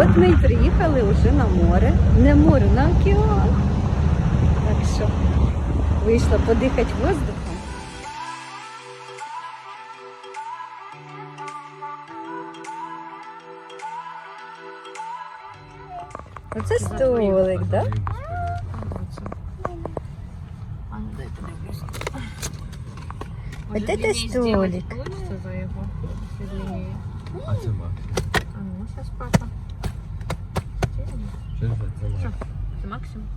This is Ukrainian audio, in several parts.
От ми й приїхали вже на море. Не море, на океан. Так що вийшла подихати воздухом. Оце столик, так? Да? Ну. Вот это столик. А ну, сейчас папа. Що це? Це Макс. Это максимум?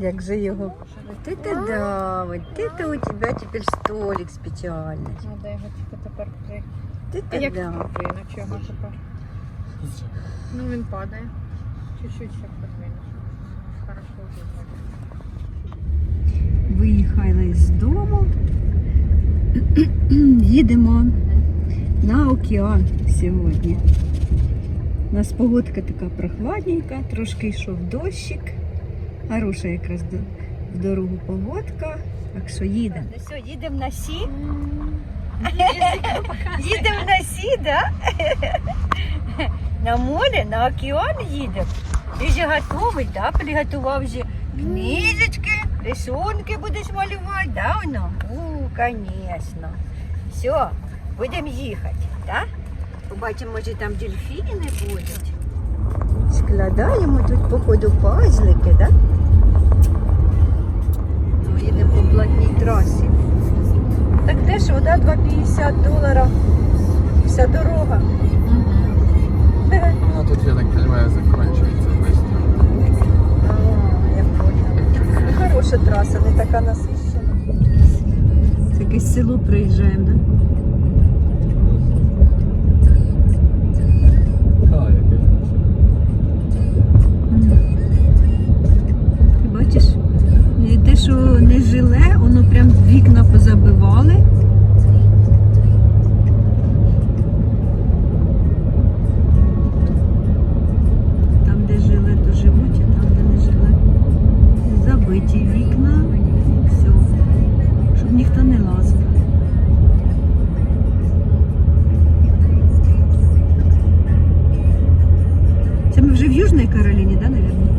Як же його? Вот это да, вот это у тебя теперь столик спеціальний. Надо його тільки тепер при... Вот А это як да. при на чого тепер? Ну він падає. Чуть-чуть ще подвинеш. Хорошо вже так. Виїхали з дому. Їдемо на океан сьогодні. У нас погодка така прохладненька, трошки йшов дощик. Хороша якраз в дорогу погодка. Так що їдемо. Ну все, їдемо на сі. Їдемо на сі, да? На море, на океан їдемо. Ти вже готовий, да? Приготував вже книжечки, рисунки будеш малювати, да, воно? У, звісно. Все, будемо їхати, так? Побачимо, може там дельфіни будуть. Складаємо тут, походу, пазлики, да? Ну, їдемо по платній трасі. Так теж вода 2,50 доларів. Вся дорога. Ну тут, я так понимаю, закінчується быстро. А, я поняла. Ну, хороша траса, не така насищена. Якесь село приїжджаємо, да? Що не жиле, воно прям вікна позабивали. Там, де жили, то живуть, а там, де не жили. Забиті вікна. Все. Щоб ніхто не лазив. Це ми вже в Южній Кароліні, так, да, мабуть?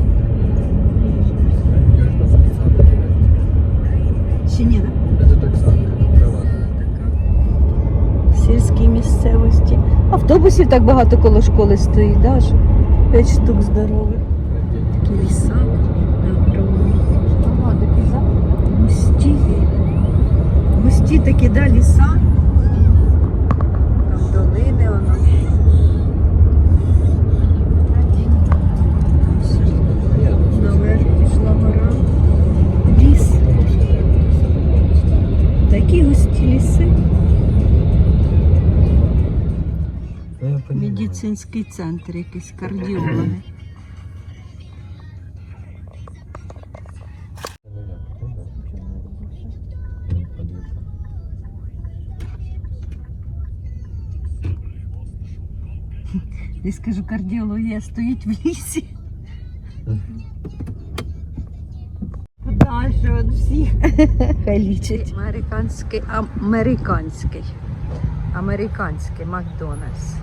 Автобусів так багато коло школи стоїть, да? П'ять штук здорових. Такі ліса. Густі. Густі такі, да, ліса. Там долини воно. Наверх пішла гора. Ліс. Такі густі ліси. Медицинський центр, якийсь кардіологи. Я скажу, кардіологія стоїть в лісі. Подальше від всіх. Хай лічить. Американський, американський. Американський Макдональдс.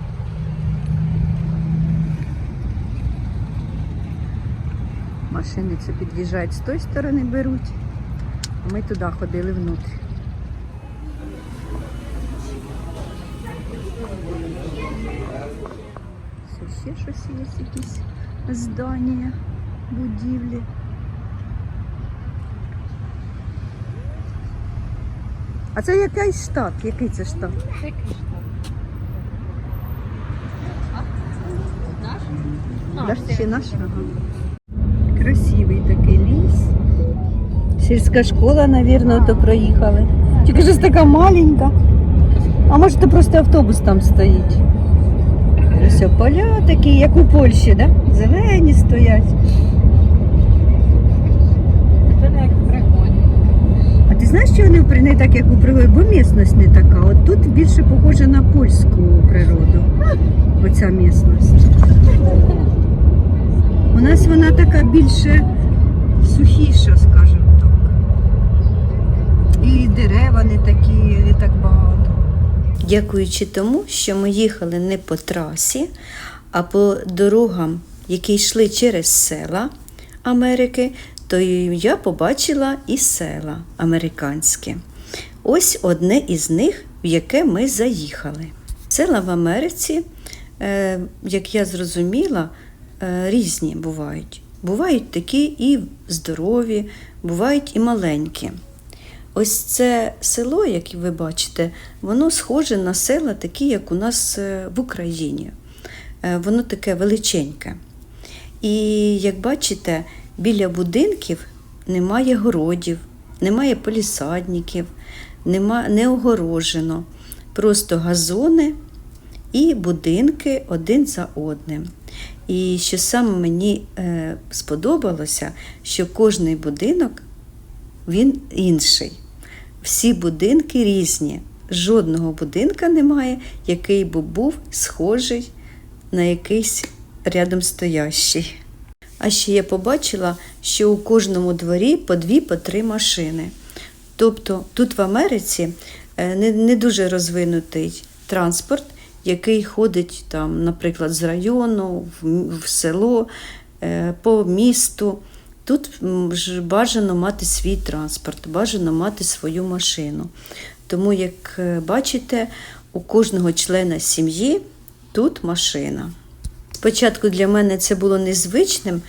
Машини це під'їжджають з тої сторони беруть, а ми туди ходили внутрі. Це ще щось є, якісь здання, будівлі. А це якийсь штат? Який це штат? Наш? Наш чи наш? Ага. Сільська школа, мабуть, то проїхали. Тільки щось така маленька. А може то просто автобус там стоїть. Ось поля такі, як у Польщі, да? зелені стоять. Пригоді. А ти знаєш, що вони не так, як у природі? Бо місцевість не така. От тут більше похоже на польську природу. Оця місцевість. У нас вона така більше сухіша, скажімо. І дерева не такі, не так багато. дякуючи тому, що ми їхали не по трасі, а по дорогам, які йшли через села Америки, то я побачила і села американські. Ось одне із них, в яке ми заїхали. Села в Америці, е, як я зрозуміла, е, різні бувають. Бувають такі і здорові, бувають і маленькі. Ось це село, як ви бачите, воно схоже на села, такі, як у нас е, в Україні. Е, Воно таке величеньке. І як бачите, біля будинків немає городів, немає полісадників, нема, не огорожено. Просто газони і будинки один за одним. І що саме мені е, сподобалося, що кожний будинок він інший. Всі будинки різні. Жодного будинка немає, який би був схожий на якийсь рядом стоящий. А ще я побачила, що у кожному дворі по дві, по три машини. Тобто тут в Америці е, не, не дуже розвинутий транспорт, який ходить там, наприклад, з району в, в село, е, по місту. Тут бажано мати свій транспорт, бажано мати свою машину. Тому, як е, бачите, у кожного члена сім'ї тут машина. Спочатку для мене це було незвичним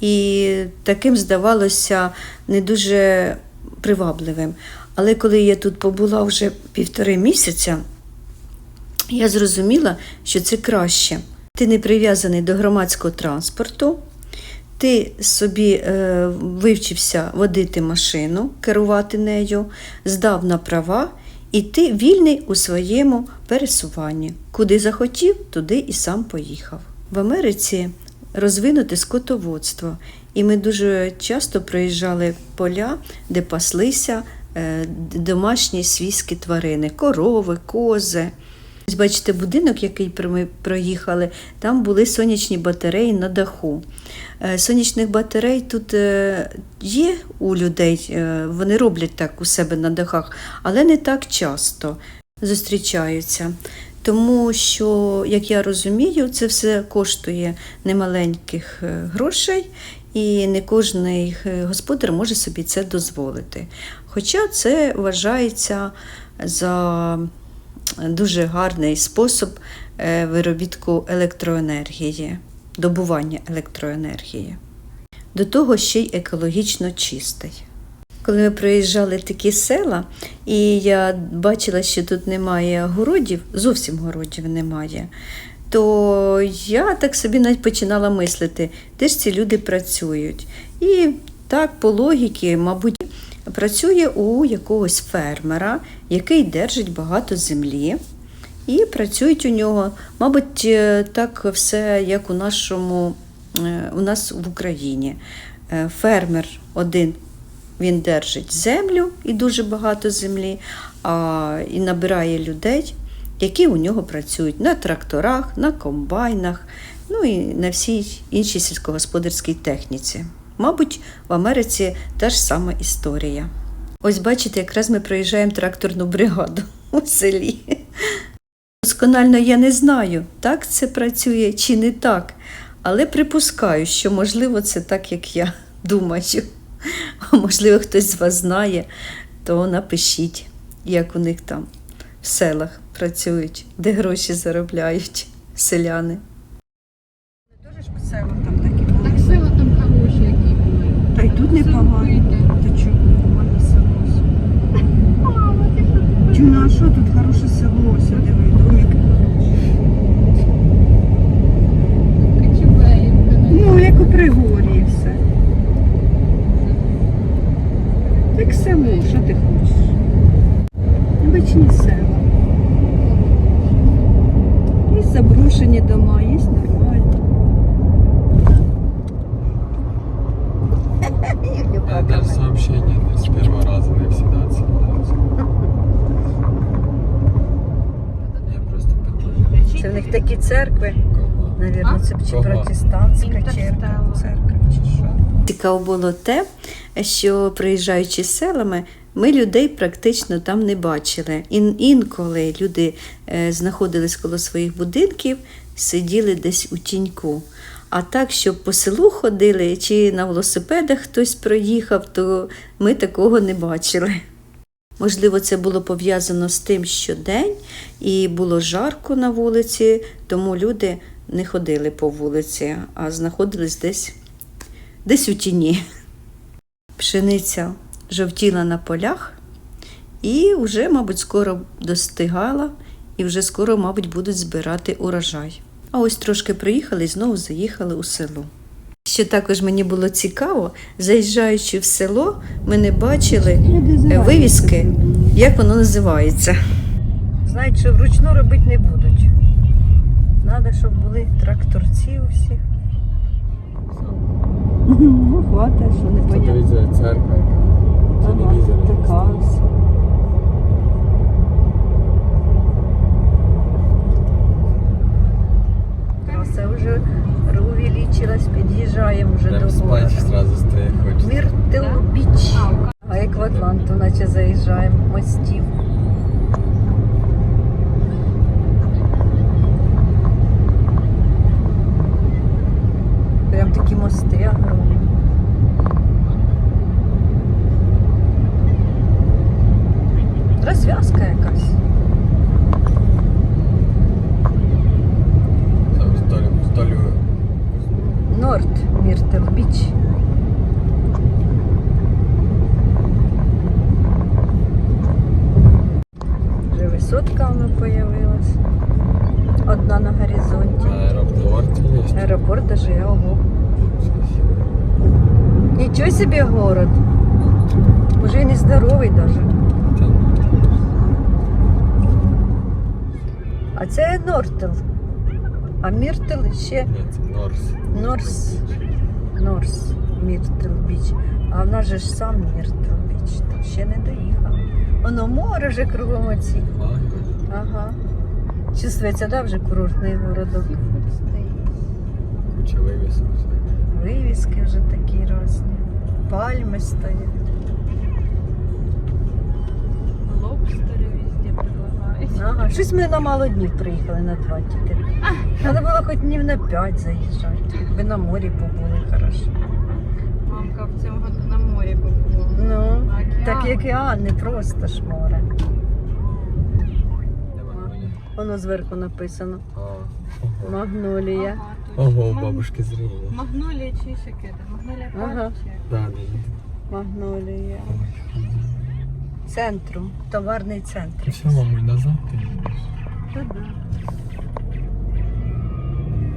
і таким здавалося не дуже привабливим. Але коли я тут побула вже півтори місяця, я зрозуміла, що це краще. Ти не прив'язаний до громадського транспорту, ти собі е, вивчився водити машину, керувати нею, здав на права, і ти вільний у своєму пересуванні. Куди захотів, туди і сам поїхав. В Америці розвинуте скотоводство, і ми дуже часто проїжджали поля, де паслися е, домашні свійські тварини, корови, кози. Ось бачите, будинок, який ми проїхали, там були сонячні батареї на даху. Е, Сонячних батарей тут е, є у людей, е, вони роблять так у себе на дахах, але не так часто зустрічаються. Тому що, як я розумію, це все коштує немаленьких грошей, і не кожен господар може собі це дозволити. Хоча це вважається за дуже гарний спосіб е, виробітку електроенергії, добування електроенергії. До того ще й екологічно чистий. Коли ми проїжджали такі села, і я бачила, що тут немає городів, зовсім городів немає, то я так собі навіть починала мислити, де ж ці люди працюють. І так, по логіки, мабуть, працює у якогось фермера, який держить багато землі. І працюють у нього, мабуть, е, так все, як у нашому, е, у нас в Україні. Е, Фермер один він держить землю і дуже багато землі, а, і набирає людей, які у нього працюють на тракторах, на комбайнах, ну і на всій іншій сільськогосподарській техніці. Мабуть, в Америці та ж сама історія. Ось бачите, якраз ми проїжджаємо тракторну бригаду у селі. Досконально я не знаю, так це працює чи не так, але припускаю, що можливо це так, як я думаю. Можливо, хтось з вас знає, то напишіть, як у них там в селах працюють, де гроші заробляють селяни. Теж село там такі Так села там хороші, які були. Та й тут непогано. Та чого село? Чуна, а що тут хороше село? Ось диви, домик. Ну, як у Пригорії все. Як село, що ти хочеш? Обичні села. Є заброшені дома, є нормальні. А даже сообщение с первого раза не всегда отсылаются. Я просто пытаюсь. Це в них такі церкви. Навірно, це чи Кого? протестантська Інтерстелла. церква, церква чи що. Цікаво було те, що приїжджаючи з селами, Ми людей практично там не бачили. Ін- інколи люди е, знаходились коло своїх будинків, сиділи десь у тіньку. А так, щоб по селу ходили чи на велосипедах хтось проїхав, то ми такого не бачили. Можливо, це було пов'язано з тим, що день і було жарко на вулиці, тому люди не ходили по вулиці, а знаходились десь, десь у тіні. Пшениця жовтіла на полях і вже, мабуть, скоро достигала, і вже скоро, мабуть, будуть збирати урожай. А ось трошки приїхали і знову заїхали у село. Що також мені було цікаво, заїжджаючи в село, ми не бачили е, вивіски, як воно називається. Знають, що вручну робити не будуть. Треба, щоб були тракторці у всіх. Ну, хватить, що не Це понятно. дивіться, церква яка. Телевізор. така. Це вже увеличилась, під'їжджаємо вже до спать города. зразу стає хочеться. Міртил Біч. А як в Атланту, наче заїжджаємо мостів. Прям такі мости огромні. Розв'язка якась. Там столю, столю. Норт Міртел Біч. Вже висотка вона появилась. Одна на горизонті. Аеропорт є. Аеропорт даже я ого. Нічого собі город. Уже і не здоровий даже. А це Нортел. А Міртел ще Ні, це Норс. Норс. Норс. Міртел Біч. А в нас же ж сам Міртел Біч. Там ще не доїхали. Воно море вже кругом оці. Ага. Ага. Чувствується, да, вже курортний городок. Куча вивісок. Вивіски вже такі різні. Пальми стоять. Лобстери везде предлагають. Ага, щось ми на мало днів приїхали на два тільки. Треба було хоч днів на п'ять заїжджати. Якби на морі побули хорошо. Мамка в цьому году на морі побула. Ну, Океан. так як і а, не просто ж море. Воно зверху написано. Магнолія. Ага. Ого, у бабушки зріння. Магнолія чи ще кеда? Магнолія Ага. ага. Да. Магнолія. Центрум. Товарний центр. Все, мамуль, назад. Та.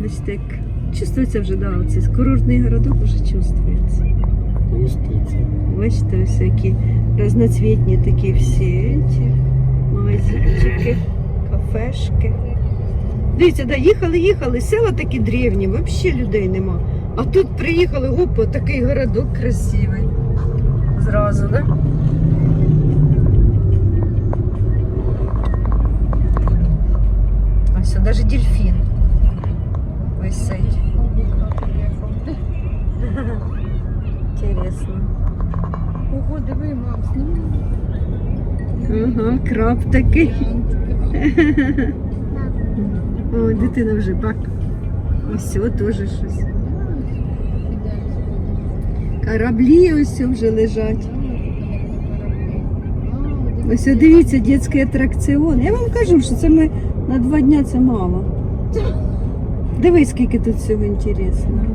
Бачите, як чувствується вже, да, оцей курортний городок вже чувствується. Бачите, ось які разноцвітні такі всі ці магазинчики, кафешки. Дивіться, да, їхали, їхали, села такі древні, взагалі людей нема. А тут приїхали, опа, такий городок красивий. Зразу, да? Ось навіть дельфін висить. Интересно. Ого, диви, мам, сніми. Ага, краб такий. О, дитина вже бак. Ось теж щось. Кораблі ось вже лежать. Ось дивіться, дитячий атракціон. Я вам кажу, що це ми на два дня це мало. Дивись, скільки тут всього інтересного.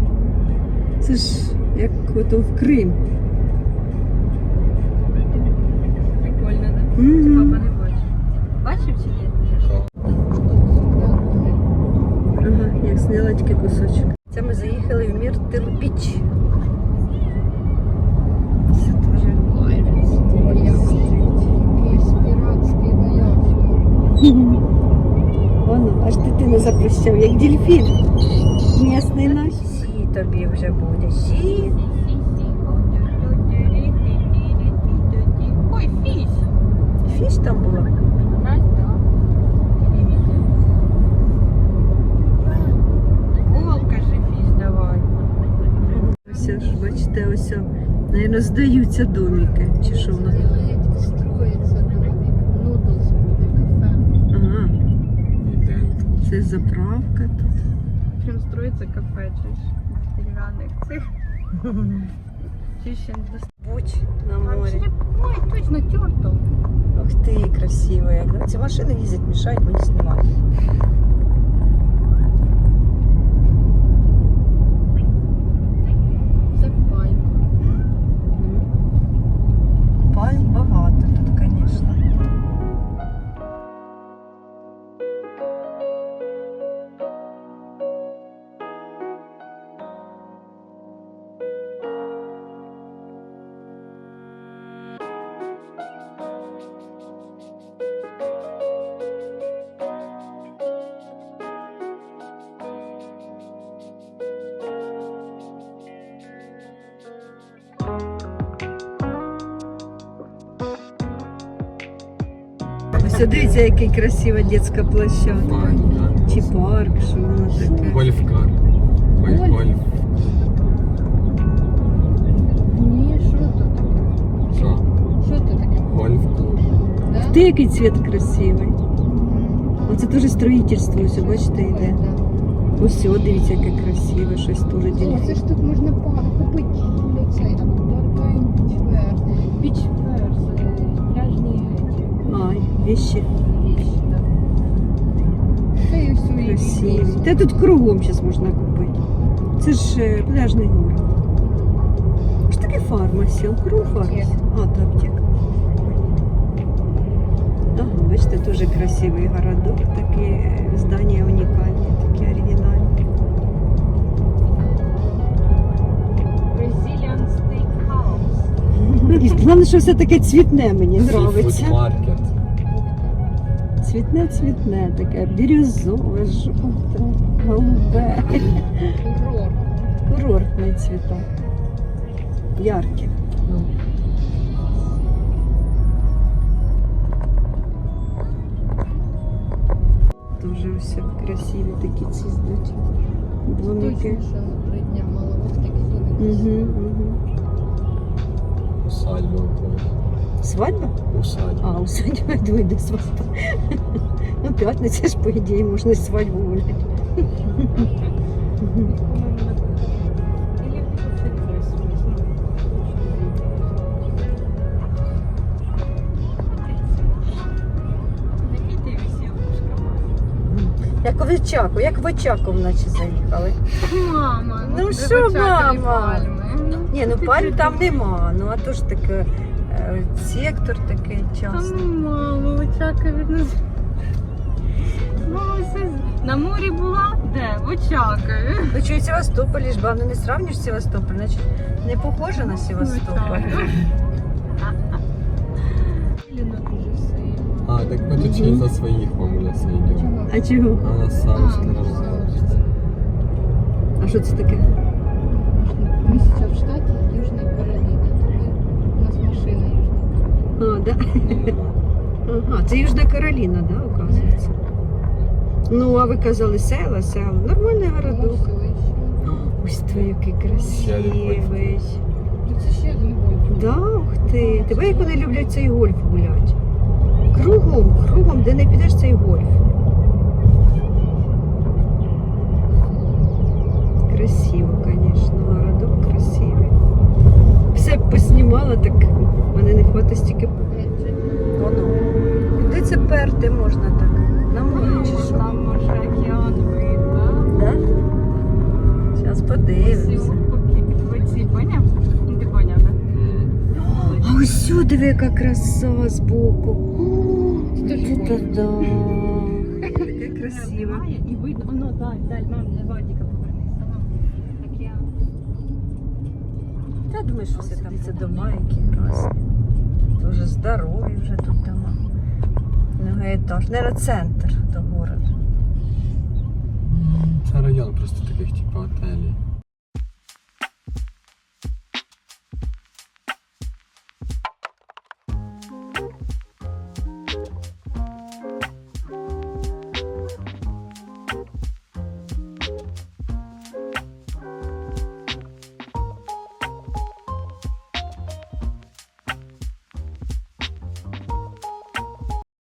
Це ж як ото в Крим. Прикольно, да? Мгм. Запрощав, як дельфін. Місний наш. Сі тобі вже буде. Сі. Ой, фіш. Фіш там була. Волка же фіш давай. Ось ж, бачите, ось, наверное, здаються домики. Чи що воно? Це заправка тут. Прям строится кафе, чуєш? Дерев'яних цих. Чи ще не достатньо. Буч на А, морі. Ой, точно, терто. Ух ти, красиво як. машины Ці машини їздять, мішають мені Ось дивіться, яка красива дитяча площадка. Чи парк, що воно таке. Гольф. гольф. Ні, що тут? Що? Що тут таке? Гольф-клуб. Да? Ти який цвіт красивий. Оце теж строїтельство, ось бачите, йде. Ось, о, дивіться, яке красиве, щось дуже О, це ж тут можна купити цей Бічверс. Бічверс, пляжні Ай, вещи і красиві. Та тут кругом зараз можна купити. Це ж е, пляжний город. Ж таке фармасі, круг фармасі. А, то аптека. Ага, бачите, дуже красивий городок, такі е, здання унікальні, такі оригінальні. Brazilian Steakhouse. І головне, що все таке цвітне мені подобається. Цвітне, цвітне, таке бірюзове, жовте, голубе. Курорт. Курортні цвіта. Яркі. Дуже все красиві такі ці здуть. Домики. Точно, що три дня мало ось такі домики. Угу, угу. Усадьба. Свадьба? Усадьба. А, у свадьбі двойде свадьба. Ну, п'ятниця ж, по ідеї, можна свадьбу гуляти. Як в Очаку, як в Очаку наче заїхали. Мама, Ну ви що, мама? пальми. Ні, ну пальм там нема. Ну а то ж таке сектор такий Та часто. ну, мама, Очакові від нас. З- на морі була? Де? В Очакові. Ну що, і Севастополь ж, ну не сравниш Севастополь, значить не похоже на Севастополь. Сильно. А, так ми тут через за своїх, мамуля, сидимо. Чого? А чого? А на А, Саушка ну. А що це таке? Місяця в штаті Южна Кароліна. Туди у нас машина Южна А, да? Ага, це Южна Кароліна, да, оказується. Ну, а ви казали села, села. Нормальний городок. Ось твій який красивий. Це ще один гольф. Да, ух ти. Тебе як вони люблять цей гольф гуляти. Кругом, кругом, де не підеш цей гольф. Красиво, звісно, городок красивий. Все б поснімала, так мене не хватить стільки. Воно. Куди це перти можна так? На море чи що? Там може океан видно. Да? Зараз подивимося. Оці, поняв? Ну, Ти поняв, так? А ось сюди диви, яка краса ж Це да. Таке красиво. І видно, воно, даль, даль, мам, для Вадіка повернися. Та думаю, що все там це дома, які красні. Дуже здорові вже тут дома. Многоетаж. Наверное, центр до города. Це район просто таких, типу, отелей.